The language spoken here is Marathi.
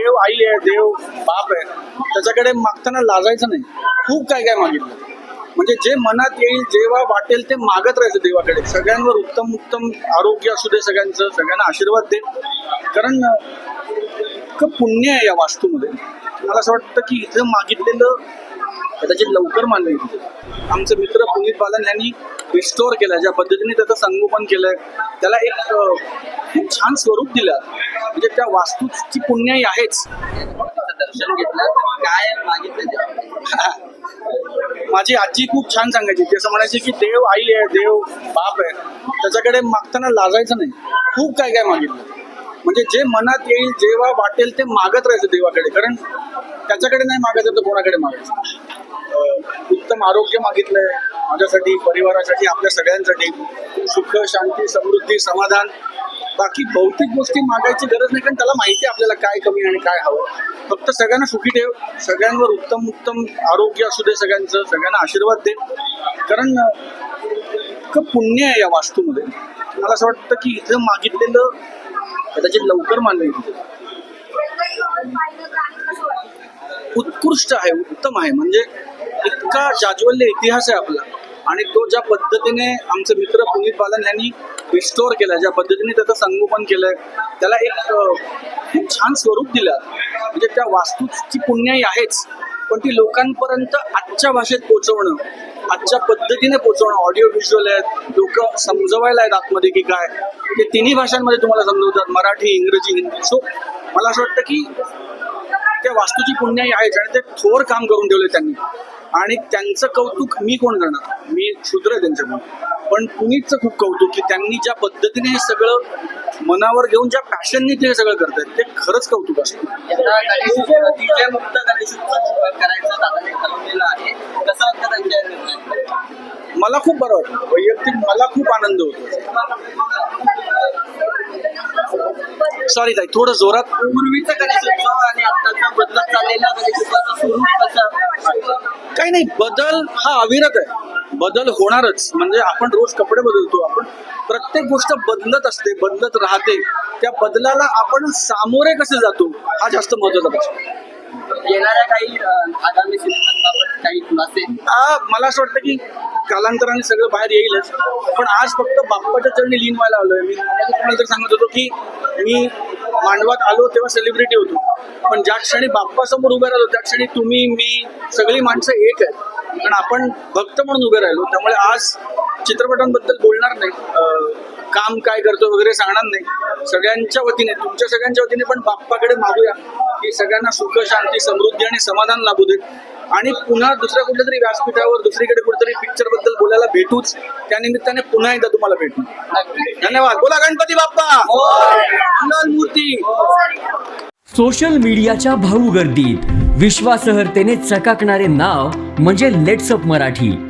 देव आई आहे देव बाप आहे. त्याच्याकडे मागताना लाजायचं नाही. खूप काय काय मागितलं. म्हणजे जे मनात येईल जेव्हा वाटेल ते मागत राहायचं देवाकडे. सगळ्यांवर उत्तम उत्तम आरोग्य असू दे सगळ्यांचं सगळ्यांना आशीर्वाद दे. कारण इतकं पुण्य आहे या वास्तूमध्ये. मला असं वाटतं की इथं मागितलेलं कदाचित लवकर मान्य होईल आमचे मित्र पुनीत बालन यांनी रिस्टोअर केलं ज्या पद्धतीने त्याचं संगोपन केलंय त्याला एक खूप छान स्वरूप दिलं. म्हणजे त्या वास्तूची पुण्याही आहेच. दर्शन घेतलं काय मागितलं माझी आजी खूप छान सांगायची जसं म्हणायची की देव आई आहे देव बाप आहे. त्याच्याकडे मागताना लाजायचं नाही. खूप काय काय मागितलं. म्हणजे जे मनात येईल जेव्हा वाटेल ते मागत राहायचं देवाकडे. कारण त्याच्याकडे नाही मागायचं तर कोणाकडे मागायचं? उत्तम आरोग्य मागितलंय. माझ्यासाठी परिवारासाठी आपल्या सगळ्यांसाठी. सुख शांती समृद्धी समाधान. बाकी भौतिक गोष्टी मागायची गरज नाही कारण त्याला माहिती आहे आपल्याला काय कमी आणि काय हवं. फक्त सगळ्यांना सुखी ठेव सगळ्यांवर उत्तम उत्तम आरोग्य असू दे सगळ्यांचं सगळ्यांना आशीर्वाद दे. कारण इतकं पुण्य आहे या वास्तूमध्ये. मला असं वाटतं की इथं मागितलेलं कदाचित लवकर मानलं उत्कृष्ट आहे उत्तम आहे. म्हणजे इतका जाज्वल्य इतिहास आहे आपला. आणि तो ज्या पद्धतीने आमचे मित्र पुनीत बालन यांनी रिस्टोअर केला ज्या पद्धतीने त्याचं संगोपन केलंय त्याला एक खूप छान स्वरूप दिलं. म्हणजे त्या वास्तूची पुण्याई आहेच पण ती लोकांपर्यंत आजच्या भाषेत पोचवणं आजच्या पद्धतीने पोचवणं ऑडिओ व्हिज्युअल आहेत लोक समजवायला आहेत आतमध्ये की काय ते तिन्ही भाषांमध्ये तुम्हाला समजवतात मराठी इंग्रजी हिंदी. सो मला असं वाटतं की त्या वास्तूची पुण्याई आहेच आणि ते थोर काम करून ठेवले त्यांनी. आणि त्यांचं कौतुक मी कोण करणार? मी शूद्र आहे त्यांच्याकडून पण पुनीतचं खूप कौतुक की त्यांनी ज्या पद्धतीने हे सगळं मनावर घेऊन ज्या पॅशननी ते सगळं करतायत ते खरंच कौतुक असतं? मला खूप बरं वाटतं. वैयक्तिक मला खूप आनंद होतो. सॉरी ताई थोडं जोरात. पूर्वीचं गणेश उत्सव आणि काही नाही. बदल हा अविरत आहे. बदल होणारच. म्हणजे आपण रोज कपडे बदलतो आपण प्रत्येक गोष्ट बदलत असते बदलत राहते. त्या बदलाला आपण सामोरे कसे जातो हा जास्त महत्त्वाचा प्रश्न. येणाऱ्या काही अं, आगामी सिनेमांबाबत काही खुलासे मला असं वाटतं की कालांतराने सगळं बाहेर येईलच. पण आज फक्त बाप्पाच्या चरणी लीन व्हायला आलोय. मी तुम्हाला तर सांगत होतो की मी मांडवात आलो तेव्हा सेलिब्रिटी होतो. पण ज्या क्षणी बाप्पासमोर उभे राहिलो त्या क्षणी तुम्ही मी सगळी माणसं एक आहेत. कारण आपण भक्त म्हणून उभे राहिलो. त्यामुळे आज चित्रपटांबद्दल बोलणार नाही. अं, काम काय करतो वगैरे सांगणार नाही. सगळ्यांच्या वतीने तुमच्या सगळ्यांच्या वतीने पण बाप्पाकडे मागूया की सगळ्यांना सुख शांती समृद्धी आणि समाधान लाभू देत. आणि पुन्हा दुसऱ्या कुठल्या तरी व्यासपीठावर दुसरीकडे कुठेतरी पिक्चरबद्दल बोलायला भेटूच. त्या निमित्ताने पुन्हा एकदा तुम्हाला भेटू. धन्यवाद. बोला गणपती बाप्पा! मूर्ती! सोशल मीडियाच्या भाऊ गर्दीत. विश्वासार्हतेने चकाकणारे नाव म्हणजे लेट्सअप मराठी.